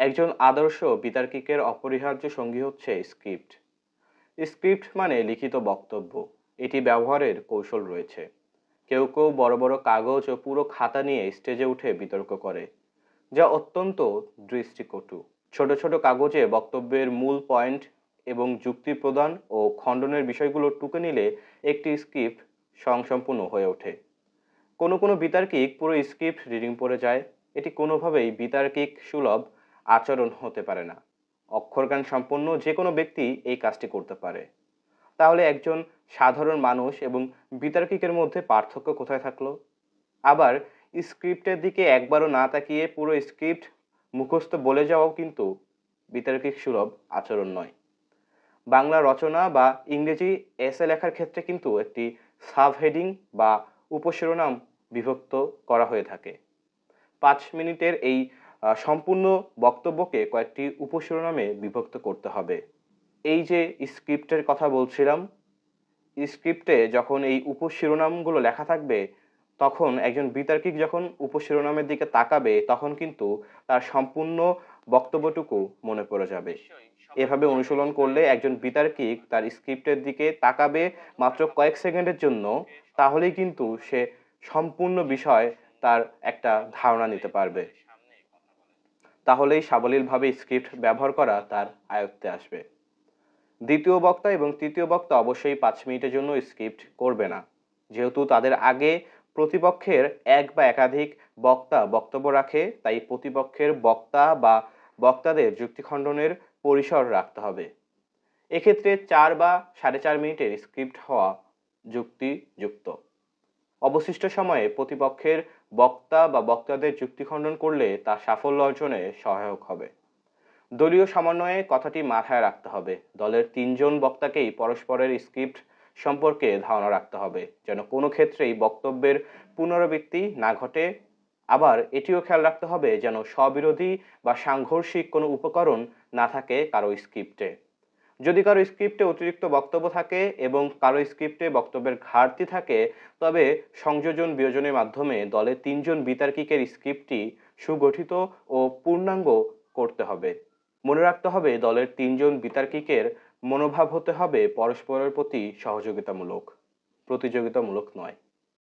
একজন আদর্শ বিতার্কিকের অপরিহার্য সঙ্গী হচ্ছে স্ক্রিপ্ট। স্ক্রিপ্ট মানে লিখিত বক্তব্য। এটি ব্যবহারের কৌশল রয়েছে। কেউ কেউ বড় বড় কাগজ ও পুরো খাতা নিয়ে স্টেজে উঠে বিতর্ক করে, যা অত্যন্ত দৃষ্টিকটু। ছোট ছোট কাগজে বক্তব্যের মূল পয়েন্ট এবং যুক্তি প্রদান ও খণ্ডনের বিষয়গুলো টুকে নিলে একটি স্ক্রিপ্ট স্বয়ংসম্পূর্ণ হয়ে ওঠে। কোনো কোনো বিতার্কিক পুরো স্ক্রিপ্ট রিডিং পড়ে যায়। এটি কোনোভাবেই বিতার্কিক সুলভ আচরণ হতে পারে না। অক্ষরজ্ঞান সম্পন্ন যে কোনো ব্যক্তি এই কাজটি করতে পারে। তাহলে একজন সাধারণ মানুষ এবং বিতার্কিকের মধ্যে পার্থক্য কোথায় থাকল? আবার স্ক্রিপ্টের দিকে একবারও না তাকিয়ে পুরো স্ক্রিপ্ট মুখস্থ বলে যাওয়াও কিন্তু বিতার্কিক সুলভ আচরণ নয়। বাংলা রচনা বা ইংরেজি এসে লেখার ক্ষেত্রে কিন্তু একটি সাবহেডিং বা উপশিরোনাম বিভক্ত করা হয়ে থাকে। পাঁচ মিনিটের এই সম্পূর্ণ বক্তব্যকে কয়েকটি উপশিরোনামে বিভক্ত করতে হবে। এই যে স্ক্রিপ্টের কথা বলছিলাম স্ক্রিপ্টে যখন এই উপশিরোনামগুলো লেখা থাকবে তখন একজন বিতার্কিক যখন উপশিরোনামের দিকে তাকাবে তখন কিন্তু তার সম্পূর্ণ বক্তব্যটুকু মনে পড়ে যাবে। এভাবে অনুশীলন করলে একজন বিতার্কিক তার স্ক্রিপ্টের দিকে তাকাবে মাত্র কয়েক সেকেন্ডের জন্য তাহলেই কিন্তু সে সম্পূর্ণ বিষয় তার একটা ধারণা নিতে পারবে। তাহলেই সাবলীলভাবে স্ক্রিপ্ট ব্যবহার করা তার আয়ত্তে আসবে। দ্বিতীয় বক্তা এবং তৃতীয় বক্তা অবশ্যই পাঁচ মিনিটের জন্য স্ক্রিপ্ট করবে না। যেহেতু তাদের আগে প্রতিপক্ষের এক বা একাধিক বক্তা বক্তব্য রাখে, তাই প্রতিপক্ষের বক্তা বা বক্তাদের যুক্তিখণ্ডনের পরিসর রাখতে হবে। এক্ষেত্রে চার বা সাড়ে চার মিনিটের স্ক্রিপ্ট হওয়া যুক্তিযুক্ত। অবশিষ্ট সময়ে প্রতিপক্ষের বক্তা বা বক্তাদের যুক্তিখণ্ডন করলে তা সাফল্য অর্জনে সহায়ক হবে। দলীয় সমন্বয়ে কথাটি মাথায় রাখতে হবে। দলের তিনজন বক্তাকেই পরস্পরের স্ক্রিপ্ট সম্পর্কে ধারণা রাখতে হবে, যেন কোনো ক্ষেত্রেই বক্তব্যের পুনরাবৃত্তি না ঘটে। আবার এটিও খেয়াল রাখতে হবে যেন স্ববিরোধী বা সাংঘর্ষিক কোনো উপকরণ না থাকে কারও স্ক্রিপ্টে। যদি কারও স্ক্রিপ্টে অতিরিক্ত বক্তব্য থাকে এবং কারও স্ক্রিপ্টে বক্তব্যের ঘাটতি থাকে, তবে সংযোজন বিয়োজনের মাধ্যমে দলের তিনজন বিতার্কিকের স্ক্রিপ্টটি সুগঠিত ও পূর্ণাঙ্গ করতে হবে। মনে রাখতে হবে, দলের তিনজন বিতার্কিকের মনোভাব হতে হবে পরস্পরের প্রতি সহযোগিতামূলক, প্রতিযোগিতামূলক নয়।